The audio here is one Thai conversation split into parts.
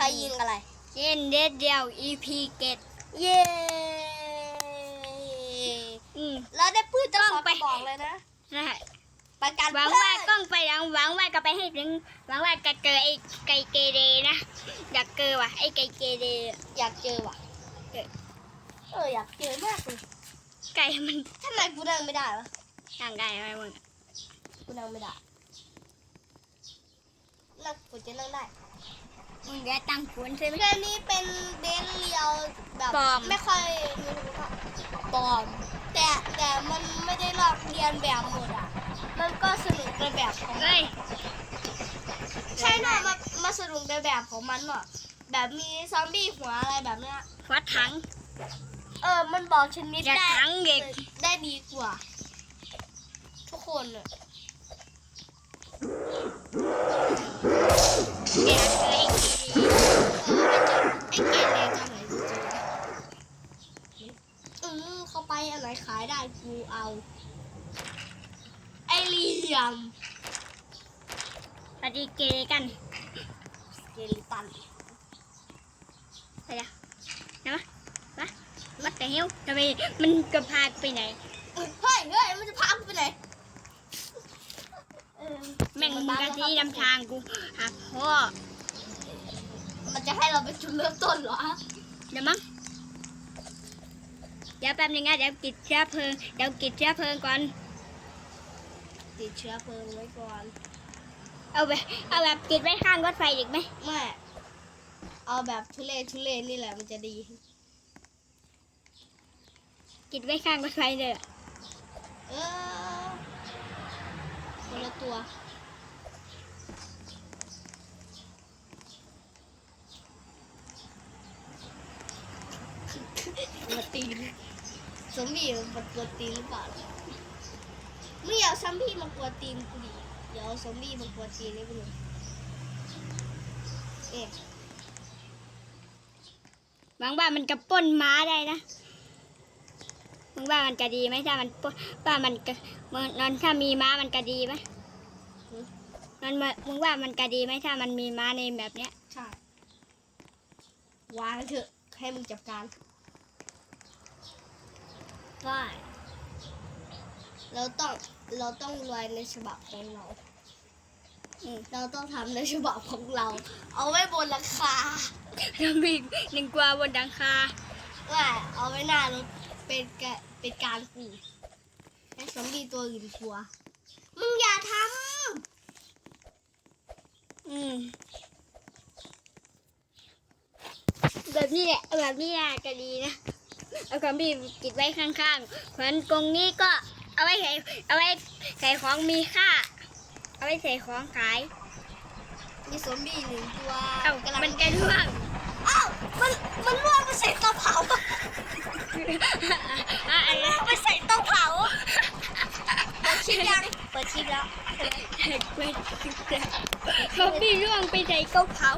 ใครยิงอะไร เย็นเด็ดเดียว EP เกตเย้อืมแล้วได้ปืนจะสองต้องไปไปบอกเลยนะใช่ไปการหวังว่ากล้องไปหวังหวังว่าก็ไปให้ถึงหวังว่าจะเจอไอ้ไก่เกเรนะ อยากเจอว่ะไอ้ไก่เกเรอยากเจอว่ะเออเอออยากเจอมากเลยไก่มันทำไมกูนั่งไม่ได้วะทางได้ไหมมึงกูนั่งไม่ได้นั่งกูจะนั่งได้ มึงจะตั้งคุณใช่ไหมเรื่องนี้เป็นเบนซ์เรียวแบบปลอม ไม่ค่อยมีคุณภาพปลอม แต่แต่มันไม่ได้ลอกเรียนแบบหมดอะ มันก็สนุกในแบบของมันเฮ้ยใช่หน่อยมามาสนุกในแบบของมันหน่อยแบบมีซอมบี้หัวอะไรแบบเนี้ยหัวถัง เออ มันบอกชนิดอย่าได้ถังเด็ก ได้ดีกว่า ทุกคนเลยอยาก เจอไอ้เกเรไอ้เกเรทำไหนจะเจออืมเข้าไปอันไหนขายได้กูเอา ไอเหลี่ยมปฏิเกเรกัน เกลิตันไปละนะมะวะวัดแต่เหี้ยวทำไมมันก็พาไปไหน เฮ้ยเฮ้ยมันจะพากูไปไหนเออ แม่งมึงกะที่นำทางกูหาพ่อ มันจะให้เราเป็นจุดเริ่มต้นเหรอเดี๋ยวมั้งเดี๋ยวแป๊บนึงนะเดี๋ยวกิดเชื้อเพลิงเดี๋ยวกิดเชื้อเพลิงก่อน ติดเชื้อเพลิงไว้ก่อน เอาไปเอาแบบกิดไว้ข้างรถไฟอีกไหมไม่ เอาแบบทุเรศทุเรศนี่แหละมันจะดี กิดไว้ข้างรถไฟเลยอะเออ คนละตัวกวนตีนซอมบี้มันกวนตีนหรือเปล่าไม่อยากซอมบี้มากวนตีนกูดิเดี๋ยวเอาซอมบี้มากวนตีนนี่ไปเลยเอ๊ะหวังว่ามันจะปล้นม้าได้นะมึงว่ามันจะดีไหมถ้ามันปล้นว่ามันจะมันนอนถ้ามีม้ามันจะดีไหม มันมามึงว่ามันจะดีไหมถ้ามันมีม้าในแบบเนี้ย ใช่ วางเถอะ ให้มึงจัดการได้เราต้อง เราต้องรวยในฉบับของเรา อืมเราต้องทำในฉบับของเรา เอาไว้บนราคาแล้วมีหนึ่งกว่าบนดังคา ว่าเอาไว้หน้ารถเป็นกะเป็นการขู่ให้ซอมบี้ตัวอื่นกลัว มึงอย่าทอืม แบบนี้แหละแบบนี้น่าจะดีนะ เอาความบีกิดไว้ข้างๆส่วนกรงนี้ก็เอาไว้ใส่เอาไว้ใส่ของมีค่า เอาไว้ใส่ของขายำมีซอมบี้หนึ่งตัวเอ้ากำลังมันกระร่วงอ้าวมันมันล่วงไปใส่เตาเผาอะอะไรล่วงไปใส่เตาเผาเปิดคลิปยังเปิดคลิปแล้ว ซอมบี้ร่วงไปใส่กระเผา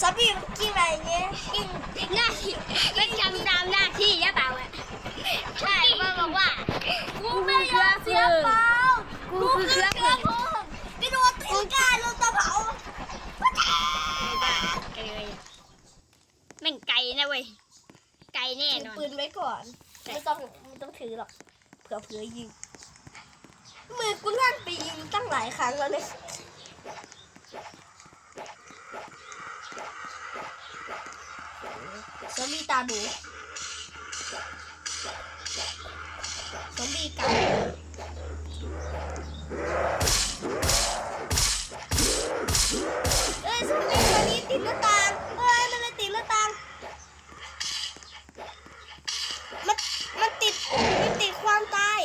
ซอมบี้มันกินอะไรเงี้ยกินหน้าที่มันทำตามหน้าที่ใช่เปล่าอะใช่มันบอกว่ากูไม่ยอมเสียเปล่ากูคือเชื้อเพลิงไปโดนตีนกาลงเตาเผาไม่ได้ไกลเลยแม่งไกลนะเว้ยไกลแน่ถือนอนปืนไว้ก่อนไม่ต้องไม่ต้องถือหรอกเผื่อเผื่อยิง มือกูลั่นไปยิงตั้งหลายครั้งแล้วเนี่ยซอมบี้ตาหนูซอมบี้กัดเอ้ยซอมบี้ตัวนี้ติดหน้าตางเอ้ยมันเลยติดหน้าต่าง มันมันติด มันติดความตาย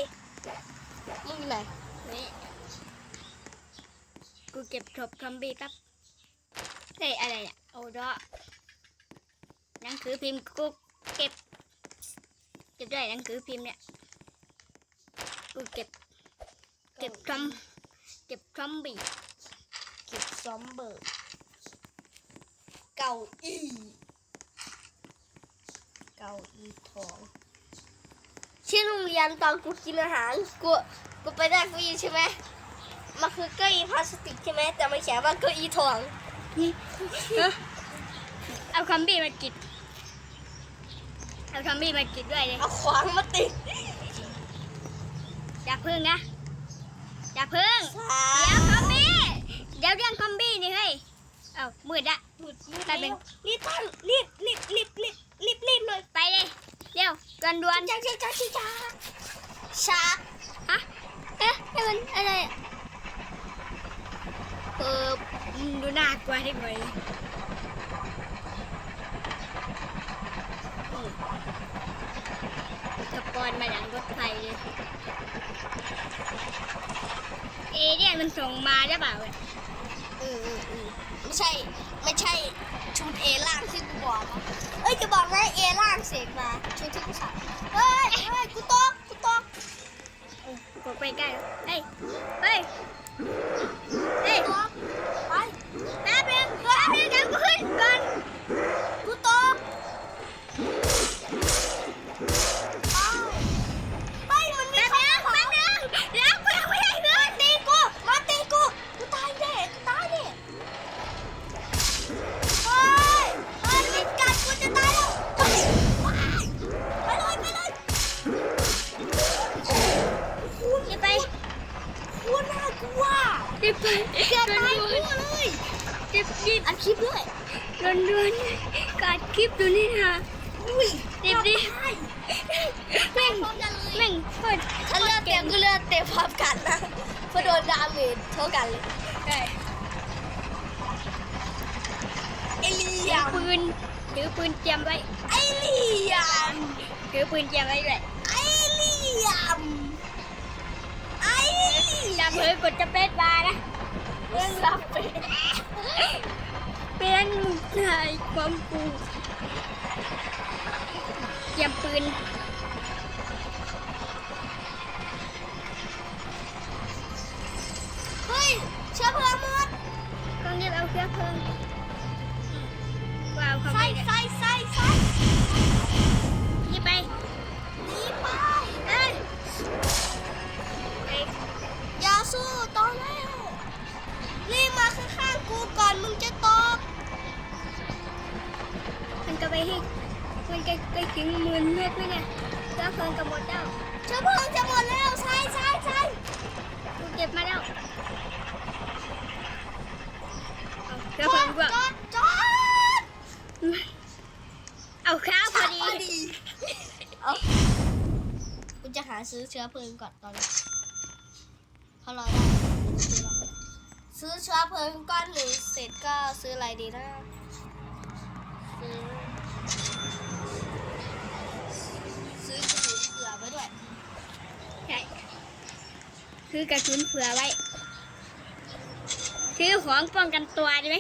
มึงอยู่ไหน นี่กู เก็บศพซอมบี้ครับเฮ้ยอะไรเนี่ยโอ้ดอหนังสือพิมพ์กูเก็บ เก็บด้วยหนังสือพิมพ์เนี่ยกูเก็บ เก็บซอมเก็บซอมบี้เก็บซอมเบอร์เก้าอี้เก้าอี้ทองที่โรงเรียนตอนกูกินอาหารกูกูไปได้ก้าอี้ใช่ไหม มันคือเก้าอี้พลาสติกใช่ไหมแต่มันเขียนว่าเก้าอี้ทองเออเอาคอมบี้มากิดเอาคอมบี้มากิดด้วยเลยเอาขวางมาติดอย่าพึ่งนะอย่าพึ่งสาเดี๋ยวคอมบี้เดี๋ยวเรื่องคอมบี้นี่เฮ้ยเอ้ามืดละหมุดมืดตัดเป็นนี่ท่านรีบรีบรีบรีบรีบรีบหน่อยไปเลยเร็วด่วนด่วนจ้าจ้าจ้าจ้าจ้าช้าๆฮะเอ๊ะนี่มันอะไรอะ เอออืมดูน่ากลัวที่ไหนสปอนมาหลังรถไฟเลย เอเนี่ยมันส่งมาได้เปล่าเนี่ยอืมอืมอืมไม่ใช่ ไม่ใช่ชุดเอล่างที่กูบอกอะเอ้ยจะบอกนะเอล่างเสกมาชุดที่กูใส่เฮ้ยเฮ้ยกูตกกูตกกดไปใกล้แล้วเฮ้ยเฮ้ยเฮ้ย ตกไป แป๊บนึงแป๊บนึงเดี๋ยวกูขึ้นก่อน กูตกอ้าวเฮ้ยมันมี แป๊บ คน นึง มา แป๊บนึงแล้วกูยังไม่ได้เงิน ตีกูมาตีกูกูตายแน่กูตายแน่เฮ้ยเฮ้ยมันกัดกูจะตายแล้วเฮ้ยไปเลยไปเลย คุณจะไป กูน่ากลัว จะไป เกือบ ด่วน ตาย ด่ กู วน เลย จะรีบ อัดคลิปด้วย ด่วนด่วน การคลิปดูนี่นะอุ้ยรีบรีบแม่งพร้อมกันเลยแม่งเปิดถ้าเลือดเต็มก็เลือดเต็มพร้อมกันนะเพราะโดนดาเมจเท่ากันเลยใช่เอเลีถืยอมปืนถือปืนเตรียมไว้เอเลียมถือปืนเตรียมไว้ด้วยเอเลียมไอเลียอย่ามเผลอกดจะเป็ดบาร์นะเรื่องรับเป็น เป็นนายความกูเตรียมปืนเฮ้ยเชื้อเพลิงหมดต้องรีบเอาเครื่องเพลิงว้าวเขาใส่ไปเนี่ยใส่ใส่ใส่รีบไปหนีไปเอ้ยไปอย่าสู้ตอนแล้วรีบมาข้างๆกูก่อนมึงจะตก มันก็ ไปให้มันจะไปถึงหมื่นเมตรไหมเนี่ยเครื่องเพลิงกับหมดแล้วเชื้อเพลิงจะหมดแล้วใช่ใช่ใช่กูเก็บมาแล้วเอาเครื่จองอเพลิดงด้วยจอดจอดเอาข้าวพอดีเอากูจะหาซื้อเชื้อเพลิงก่อนตอนนี้พอรอได้ซื้อเชื้อเพลิงก้อนหนึ่งเสร็จก็ซื้ออะไรดีนะซื้อซื้อกระสุนเผื่อไว้ด้วย ใช่ คือกระสุนเผื่อไว้ซื้อของป้องกันตัวได้ไหม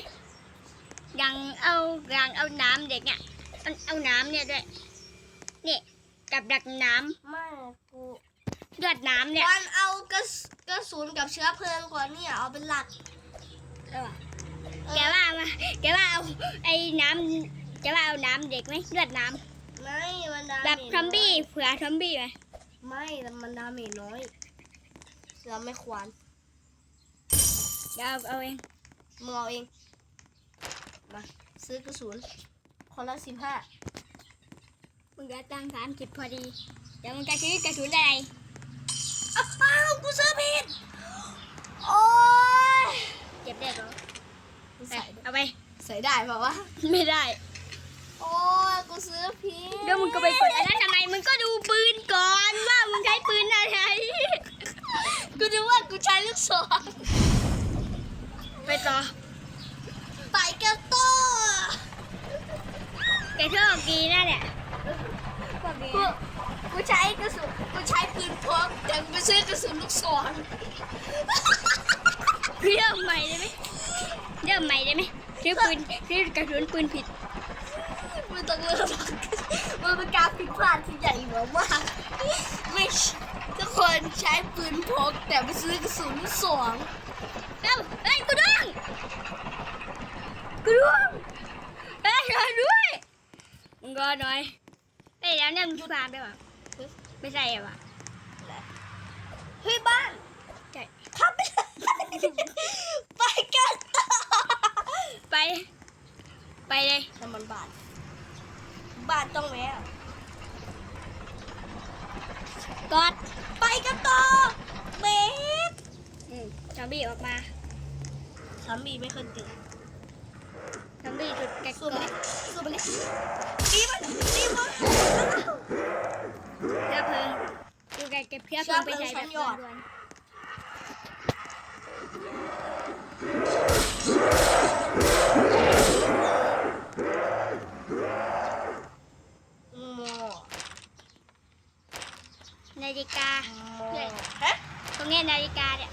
อย่างเอาอย่างเอาน้ำเด็กเนี่ยเอาเอาน้ำเนี่ยด้วยนี่กับดักน้ไม่กูำเลือดน้ำเนี่ยวันเอากระสกระสุนกับเชื้อเพลิงก่อนเนี่ยเอาเป็นหลักแกว่ามาแกว่าเอาไอ้น้ำแกว่าเอาน้ำเด็กไหมเลือดน้ไม่มันดาำเมแบบจทอมบี้เผื่อทอมบี้ไหมไม่มันดาเมจน้อย เราไม่ควรเดี๋ยวเอาเอาเองมึงเอาเอง มาซื้อกระสุนคนละสิบห้ามึงจะตั้งสามสิบพอดี เดี๋ยวมึงจะซื้อกระสุนอะไรอ้าวกูซื้อผิด โอ้ยเก็บได้เหรอกูไปใส่ด้วยเอาไป ใส่ได้เปล่าวะ ไม่ได้ โอ้ยกูซื้อผิด เดี๋ยวมึงก็ไปกดอันนั้นทำไมมึงก็ดูปืนก่อนว่ามึงใช้ปืนอะไร กูนึกว่า กูใช้ลูกศรไปต่อไต่แก้วโต้แกโชคดีนะเนี่ยโชคดีกูนะกูใช้กระสุนกูใช้ปืนพกแต่กูไปซื้อกระสุนลูกศรเริ่มใหม่ได้ไหมเริ่มใหม่ได้ไหมซื้อปืนซื้อกระสุนปืนผิดไม่ต้องเลิกมันเป็นการผิดพลาดที่ใหญ่หลวงมากไม่ใช่ทุก คนใช้ปืนพกแต่ไปซื้อกระสุนลูกศรเอ้าเอ้ยกูด้วงกูด้วงเอ้ยรอด้วยมึงรอหน่อยเอ้ยแล้วเนี่ยมึงฟาร์มได้ปะไม่ใช่เหรอวะเฮ้ยบ้านใช่ขับไปเลยไปกันต่อไป ไปเลยน้ำมันบาทบาทต้องแวะ กอดไปกันต่อเบสอืมซอมบี้ออกมาสามีไม่เคยตื่นซอมบี้จุดแกะสู้กไปอเลดยสู้ไปเลยตีมันตีมันเชื้อเพลิงดูแกเก็บเชื้อเพลิงไปใช้แบบด่วน โม ๆ นาฬิกาโมฮะตรงเนี้ยนาฬิกาเนี่ย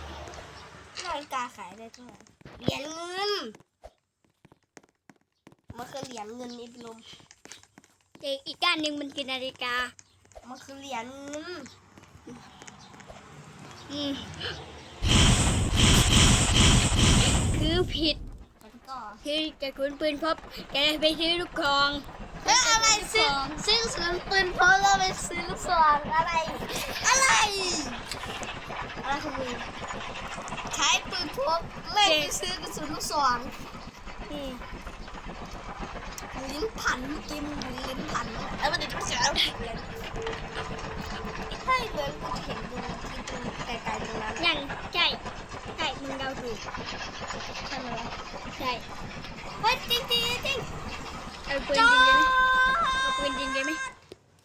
นาฬิกาขายได้เท่าไหร่เหรียญเงินมันคือเหรียญเงินนี่เป็นลมอีกอีกด้านหนึ่งมันคือนาฬิกา มันคือเหรียญเงินอืมคือผิดแล้วก็ คือแกคุณปืนพบแกไปซื้อลูกคอง เฮ้ยอะไรซื้อ ซื้อปืนเพราะเราไปซื้อลูกซองอะไร อะไร อะไรของมึงใช้ปืนพกเล่นไปซื้อกระสุนลูกซองอืมลิ้นพันเมื่อกี้มึงลิ้นพันแล้วมันจะเสียแล้วเรียนใช่เหมือนกูเห็นตรงที่ตรงไกลๆตรงนั้นยันใช่ใช่มึงเดาถูกใช่ไหมใช่เฮ้ยจริงจริงจริงจ้ายิงได้ไหมเอาปืนยิงได้ไหม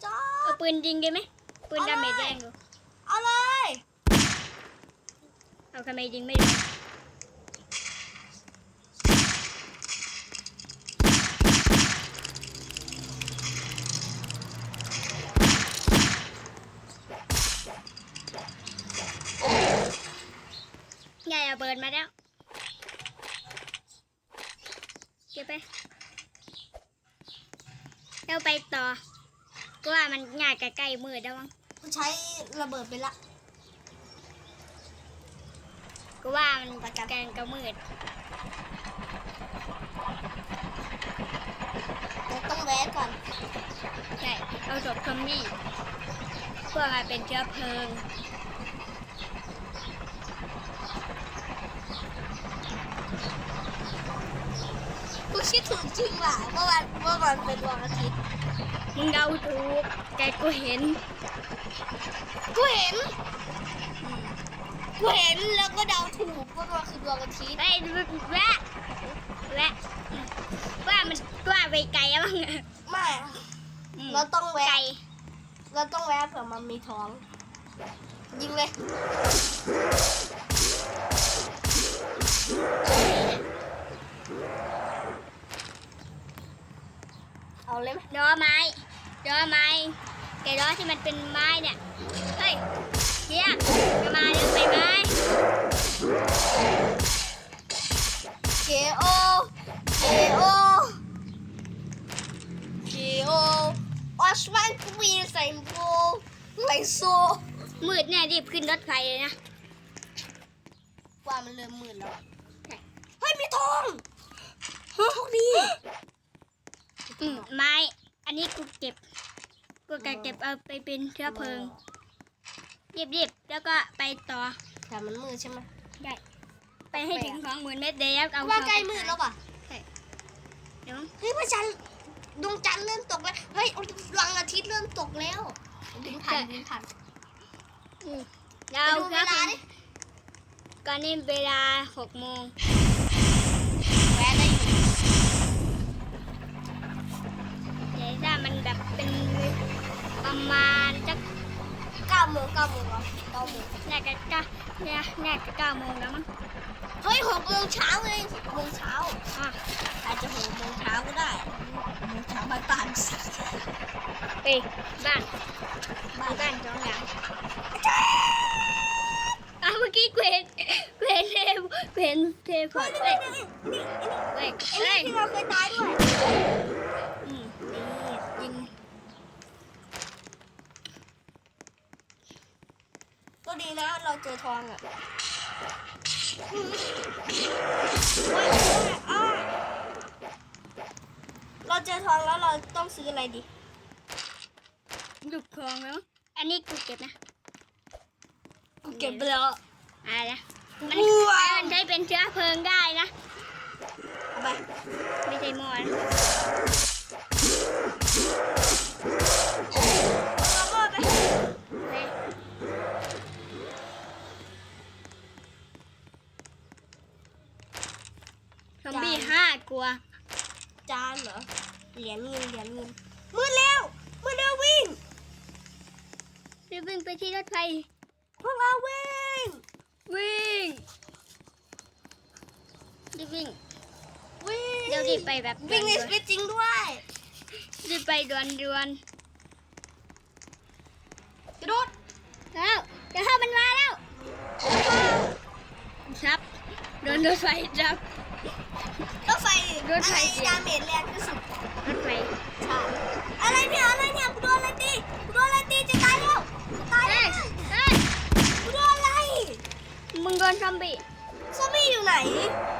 จ้า เอา ปืนยิงได้ไหมปืนดาเมจแรงอยู่เอาเลย เอาทำไมยิงไม่ได้ยายเอาเบิร์นมาแล้ว เก็บไปเราไปต่อ ก็ว่ามันง่ายใกล้ๆมือแล้วมั้งกูใช้ระเบิดไปละ ก็ว่ามันแกงกระมืดเดี๋ยวต้องแวะก่อน ใช่ เอาศพซอมบี้เพื่อมาเป็นเชื้อเพลิง กูคิดถึงจริงว่ะเมื่อวันเมื่อวันเป็นวันอาทิตย์ มึงเดาถูกแกกูเห็น กูเห็น กูเห็นแล้วก็เดาถูกว่ามันคือดวงอาทิตย์ไอ้ยแวะแวะว่ามันว่าไปไกลแล้วมั้งไม่อืมเราต้องแวะไกลเราต้องแวะเผื่อมันมีท้อง ยิงเลย เอาเลยไหมล้อไม้ล้อไม้ไก่ล้อที่มันเป็นไม้เนี่ย เฮ้ยเฮียจะมาเรื่องใบไม้เกโอเกโอเกโอออสมันกูมีใส่โบไหลโซมืดเนี่ยรีบขึ้นรถไฟเลยนะว่ามันเริ่มมืดแล้วใช่เฮ้ย มีทองโชคดี อืมไม้ อันนี้กูเก็บ กูกะเก็บเอาไปเป็นเชื้อเพลิงรีบๆแล้วก็ไปต่อแต่มันมืดใช่ไหมได้ไปให้ถึงสองหมื่นเมตรเดียวเอาว่าของใกล้มืดแล้วป่ะเดี๋ยวเฮ้ยพระจันทร์ดวงจันทร์เริ่มตกแล้วเฮ้ยดวงอาทิตย์เริ่มตกแล้วดินทันดินทันอืมเราไปดูเวเชื้อเพลาลิงดิก่อนนี้เวลาหกโมง ประมาณจักเก้าโมงเก้าโมงเหรอเก้าโมงน่าจะเก้าเนี่ยน่าจะเก้าโมงแล้วมั้งเฮ้ยหกโมงเช้าเลยหกโมงเช้าอะอาจจะหกโมงเช้าก็ได้หกโมงเช้าบ้านป่านสิเอ้ยบ้านบ้าบ้านนบ้านสองหลังอาเมื่อกี้เกวนเกวนเทพเกวนเทพเฮ้ยเอ้นี่ยนี่นี่เฮ้ยไอ้เฮ้ยเราเคยตายด้วย อืมนี่ยิง ก็ดีนะเราเจอทองอะโอ้ยโอ้ยอ้าเราเจอทองแล้วเราต้องซื้ออะไรดีหยุดคลองแล้ว อันนี้กูเก็บนะ กูเก็บไปแล้วอะไรนะมันว้าวมันใช้เป็นเชื้อเพลิงได้นะอไปไม่ใช่หมอน จานเหรอ เหรียญเงินเหรียญเงินมืดแล้วมืดแล้ววิ่งรีบวิ่งไปที่รถไฟ พวกเราวิ่ง วิ่งรีบวิ่ง วิ่งเดี๋ยวรีบไปแบบวิ่งในด่ชีวนวิตจริงด้วยๆรีบไปด่วนด่วนกระโดดๆแล้วเดี๋ยวถ้ามันมาแล้ว ครับโดนรถไฟจับร ถไฟรถไฟอะไรดาเมจแรงที่สุดรถไฟใช่อะไรเนี่ยอะไรเนี่ยกูโดนอะไรตีกูโดนอะไรตีจะตายแล้วจะตายเอ้แล้ยวเอ้ยกูโดนอะไรมึงโดนซอมบี้ซอมบี้อยู่ไหนอ